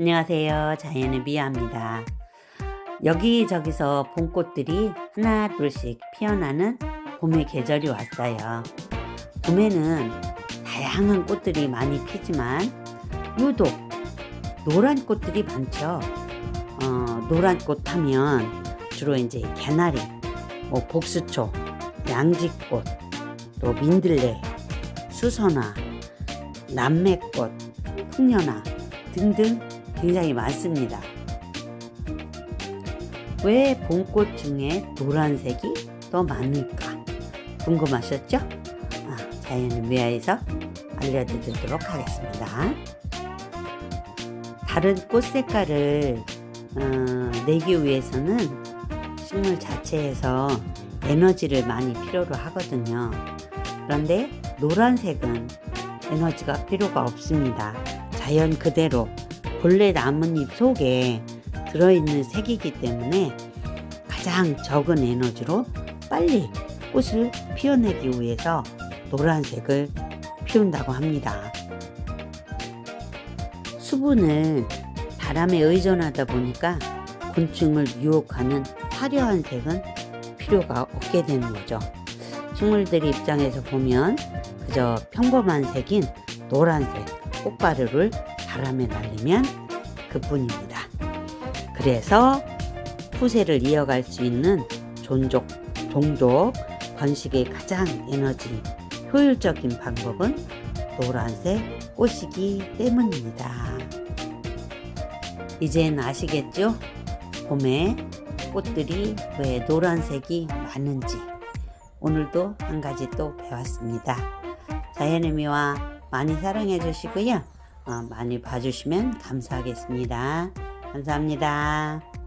안녕하세요. 자연의 미아입니다. 여기저기서 봄꽃들이 하나 둘씩 피어나는 봄의 계절이 왔어요. 봄에는 다양한 꽃들이 많이 피지만 유독 노란 꽃들이 많죠. 어, 노란 꽃 하면 주로 이제 개나리, 뭐 복수초, 양지꽃, 또 민들레, 수선화, 남매꽃, 풍년화 등등 굉장히 많습니다. 왜 봄꽃 중에 노란색이 더 많을까? 궁금하셨죠? 아, 자연의 묘야에서 알려드리도록 하겠습니다. 다른 꽃 색깔을 어, 내기 위해서는 식물 자체에서 에너지를 많이 필요로 하거든요. 그런데 노란색은 에너지가 필요가 없습니다. 자연 그대로 본래 나뭇잎 속에 들어있는 색이기 때문에 가장 적은 에너지로 빨리 꽃을 피워내기 위해서 노란색을 피운다고 합니다. 수분을 바람에 의존하다 보니까 곤충을 유혹하는 화려한 색은 필요가 없게 되는 거죠. 식물들 입장에서 보면 그저 평범한 색인 노란색 꽃가루를 바람에 날리면 그뿐입니다. 그래서 후세를 이어갈 수 있는 종족, 종족 번식의 가장 에너지 효율적인 방법은 노란색 꽃이기 때문입니다. 이젠 아시겠죠? 봄에 꽃들이 왜 노란색이 많은지 오늘도 한 가지 또 배웠습니다. 자연의 미와 많이 사랑해 주시고요. 어, 많이 봐주시면 감사하겠습니다. 감사합니다.